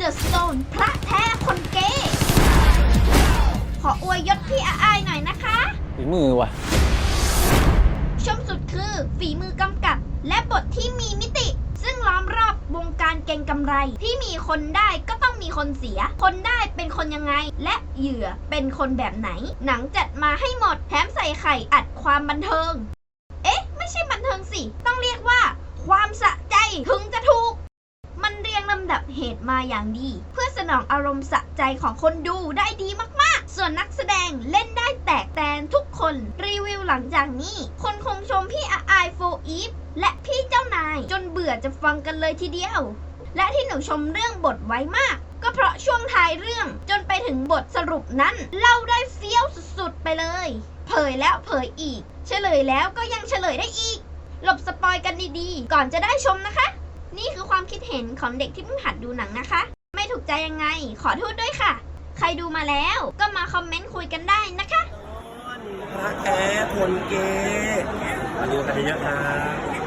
The Stone พระแท้คนเก้ขออวยยศพี่อาอายหน่อยนะคะ ฝีมือว่ะ ชมสุดคือฝีมือกำกับ และบทที่มีมิติ ซึ่งล้อมรอบวงการเก่งกำไร ที่มีคนได้ก็ต้องมีคนเสีย คนได้เป็นคนยังไง และเหยื่อเป็นคนแบบไหน หนังจัดมาให้หมด แถมใส่ไข่อัดความบันเทิง เอ๊ะ ไม่ใช่บันเทิงสิ ต้องเรียกว่า ความสะใจถึงจะถูก มันเรีย งลำดับเหตุมาอย่างดี เพื่อสนองอารมณ์สะใจของคนดูได้ดีมากๆ ส่วนนักแสดงเล่นได้แตกแตนทุกคนรีวิวหลังจากนี้ คนคงชมพี่อาอายโฟอีฟและพี่เจ้านาย จนเบื่อจะฟังกันเลยทีเดียว และที่หนูชมเรื่องบทไว้มาก ก็เพราะช่วงท้ายเรื่องจนไปถึงบทสรุปนั้น เล่าได้เฟี้ยวสุดๆไปเลย เผยแล้วเผยอีก เฉลยแล้วก็ยังเฉลยได้อีก หลบสปอยกันดีๆ ก่อนจะได้ชมนะคะ นี่คือ ความคิดเห็นของเด็กที่เพิ่งหัดดูหนังนะคะ ไม่ถูกใจยังไง ขอโทษด้วยค่ะ ใครดูมาแล้วก็มาคอมเมนต์คุยกันได้นะคะพระแท้คนเกย์มาดูกันเยอะๆครับ